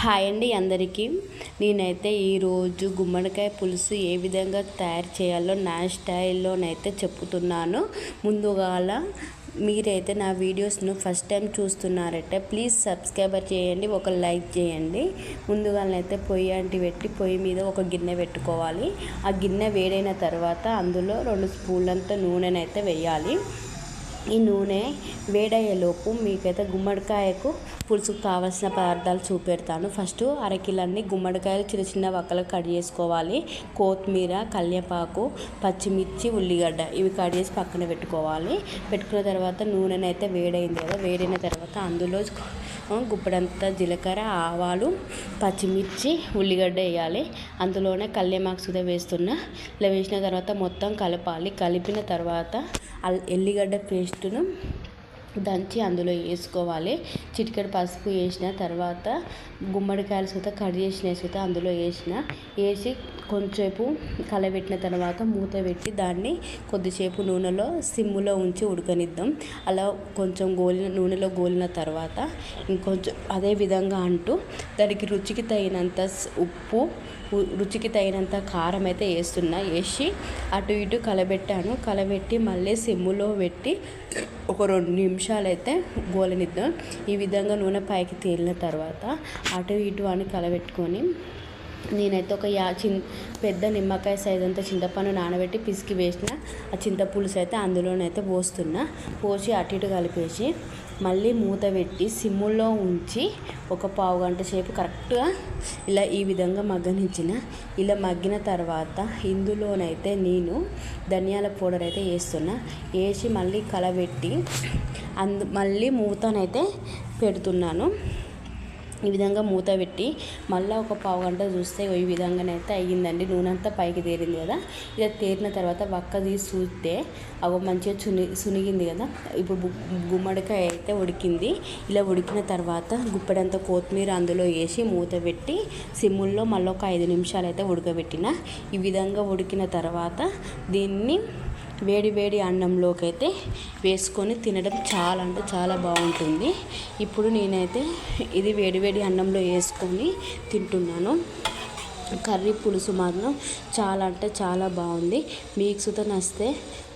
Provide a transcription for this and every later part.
Hi అండి అందరికీ. నేనైతే ఈరోజు గుమ్మడికాయ పులుసు ఏ విధంగా తయారు చేయాలో నా స్టైల్లోనైతే చెప్తున్నాను ముందుగాల మీరైతే నా వీడియోస్ను ఫస్ట్ టైం చూస్తున్నారంటే ప్లీజ్ సబ్స్క్రైబర్ చేయండి ఒక లైక్ చేయండి. ముందుగానైతే పొయ్యి అంటి పెట్టి పొయ్యి మీద ఒక గిన్నె పెట్టుకోవాలి. ఆ గిన్నె వేడైన తర్వాత అందులో రెండు స్పూన్లంత నూనెనైతే వేయాలి. ఈ నూనె వేడయ్యేలోపు మీకైతే గుమ్మడికాయకు పులుసుకు కావాల్సిన పదార్థాలు చూపెడతాను. ఫస్ట్ అరకిలన్నీ గుమ్మడికాయలు చిన్న చిన్న వక్కలు కట్ చేసుకోవాలి. కొత్తిమీర కల్యపాకు పచ్చిమిర్చి ఉల్లిగడ్డ ఇవి కట్ చేసి పక్కన పెట్టుకోవాలి. పెట్టుకున్న తర్వాత నూనెనైతే వేడైంది కదా వేడైన తర్వాత అందులో గుప్పడంతా జీలకర్ర ఆవాలు పచ్చిమిర్చి ఉల్లిగడ్డ వేయాలి. అందులోనే కల్యమాకు వేస్తున్న వేస్తున్నా. ఇలా వేసిన తర్వాత మొత్తం కలపాలి. కలిపిన తర్వాత ఎల్లిగడ్డ పేస్టును దంచి అందులో వేసుకోవాలి. చిటికెడు పసుపు వేసిన తర్వాత గుమ్మడికాయలు సుత కట్ చేసిన సుత అందులో వేసిన. వేసి కొంచెంసేపు కలబెట్టిన తర్వాత మూత పెట్టి దాన్ని కొద్దిసేపు నూనెలో సిమ్ములో ఉంచి ఉడకనిద్దాం. అలా కొంచెం గోలిన నూనెలో గోలిన తర్వాత ఇంకొంచెం అదే విధంగా అంటూ దానికి రుచికి తగినంత ఉప్పు రుచికి తగినంత కారం అయితే వేస్తున్నా. వేసి అటు ఇటు కలబెట్టాను. కలబెట్టి మళ్ళీ సిమ్ములో పెట్టి ఒక రెండు నిమిషాలు అయితే గోలనిద్దాం. ఈ విధంగా నూనె పైకి తేలిన తర్వాత అటు ఇటు అని కలబెట్టుకొని నేనైతే ఒక యా చిన్ పెద్ద నిమ్మకాయ సైజ్ అంతా చింతపండు నానబెట్టి పిసికి వేసిన ఆ చింతపులుసు అయితే అందులోనైతే పోస్తున్నా. పోసి అటు ఇటు కలిపేసి మళ్ళీ మూత పెట్టి సిమ్ములో ఉంచి ఒక పావు గంట సేపు కరెక్ట్గా ఇలా ఈ విధంగా మగ్గనించిన ఇలా మగ్గిన తర్వాత ఇందులోనైతే నేను ధనియాల పౌడర్ అయితే వేస్తున్నా వేసి మళ్ళీ కలబెట్టి అందు మళ్ళీ మూతనైతే పెడుతున్నాను. ఈ విధంగా మూత పెట్టి మళ్ళీ ఒక పావు గంట చూస్తే ఈ విధంగానైతే అయ్యిందండి. నూనె అంతా పైకి తేరింది కదా. ఇలా తేరిన తర్వాత వక్క తీసి చూస్తే అవి మంచిగా చుని సునిగింది కదా. ఇప్పుడు గుమ్మడికాయ అయితే ఉడికింది. ఇలా ఉడికిన తర్వాత గుప్పెడంత కొత్తిమీర అందులో వేసి మూత పెట్టి సిమ్ముల్లో మళ్ళీ ఒక ఐదు నిమిషాలు అయితే ఉడకబెట్టిన. ఈ విధంగా ఉడికిన తర్వాత దీన్ని వేడి వేడి అన్నంలోకి అయితే వేసుకొని తినడం చాలా అంటే చాలా బాగుంటుంది. ఇప్పుడు నేనైతే ఇది వేడి వేడి అన్నంలో వేసుకొని తింటున్నాను. కర్రీ పులుసు మాత్రం చాలా అంటే చాలా బాగుంది. మీకు సుత నస్తే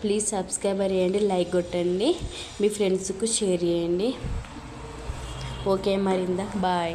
ప్లీజ్ సబ్స్క్రైబర్ చేయండి లైక్ కొట్టండి మీ ఫ్రెండ్స్కు షేర్ చేయండి. ఓకే మరిందా బాయ్.